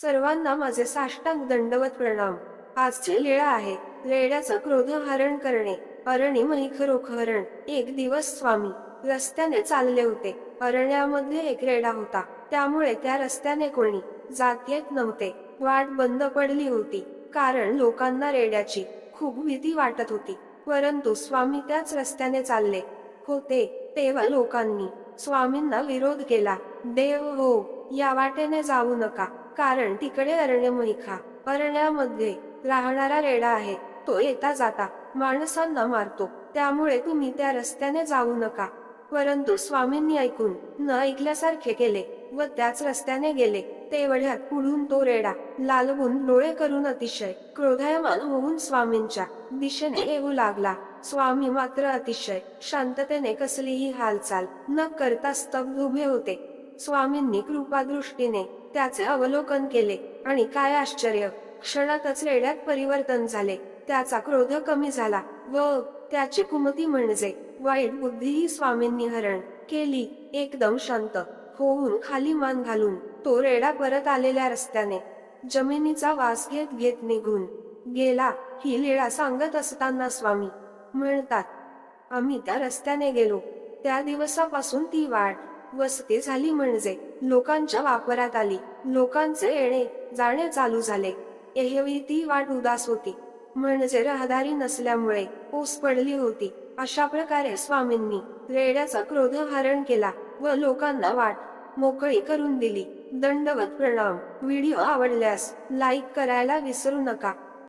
सर्वांना माझे साष्टांग दंडवत प्रणाम. आजचे लीळा आहे. रेड्याचं क्रोध हरण करणे. अरणी मैखरोखहरण एक दिवस स्वामी. रस्त्याने चालले होते. अरण्यामध्ये एक रेडा होता. त्यामुळे त्या रस्त्याने कोणी जात येत नव्हते. वाट बंद पडली होती. कारण लोकांना रेड्याची खूप भीती वाटत होती. परंतु स्वामी त्याच रस्त्याने चालले. होते तेव्हा लोकांनी स्वामींना विरोध केला. देव हो या वाटेने जाऊ नका. कारण तिकडे अरण्यमहिखा अरण्यामध्ये राहणारा रेडा आहे. तो येता जाता माणसांना मारतो. त्यामुळे तुम्ही त्या रस्त्याने जाऊ नका. परंतु स्वामींनी ऐकून न ऐकल्यासारखे केले व त्याच रस्त्याने गेले. तेवढ्यात पुढून तो रेडा लालवून डोळे करून अतिशय क्रोधायमान होऊन स्वामींच्या दिशेने येऊ लागला. स्वामी मात्र अतिशय शांततेने कसलीही हालचाल न करता स्तब्ध उभे होते. स्वामींनी कृपादृष्टीने त्याचे अवलोकन केले आणि काय आश्चर्य क्षणातच रेड्यात परिवर्तन झाले. त्याचा क्रोध कमी झाला व त्याची कुमती म्हणजे वाईट बुद्धीही स्वामींनी हरण केली एकदम शांत होऊन खाली मान घालून तो रेडा परत आलेल्या रस्त्याने जमिनीचा वास घेत घेत निघून गेला. ही लीळा सांगत असताना स्वामी म्हणतात आम्ही त्या रस्त्याने गेलो. त्या दिवसापासून ती वाट वसते झाली म्हणजे लोकांच्या वापरात आली. लोकांचे येणे जाणे चालू झाले. एरवी ती वाट उदास होती. म्हणजे रहदारी नसल्यामुळे ओस पडली होती. अशा प्रकारे स्वामींनी रेड्याचा क्रोध हरण केला व लोकांना वाट मोकळी करून दिली. दंडवत प्रणाम. व्हिडिओ आवडल्यास लाईक करायला विसरू नका.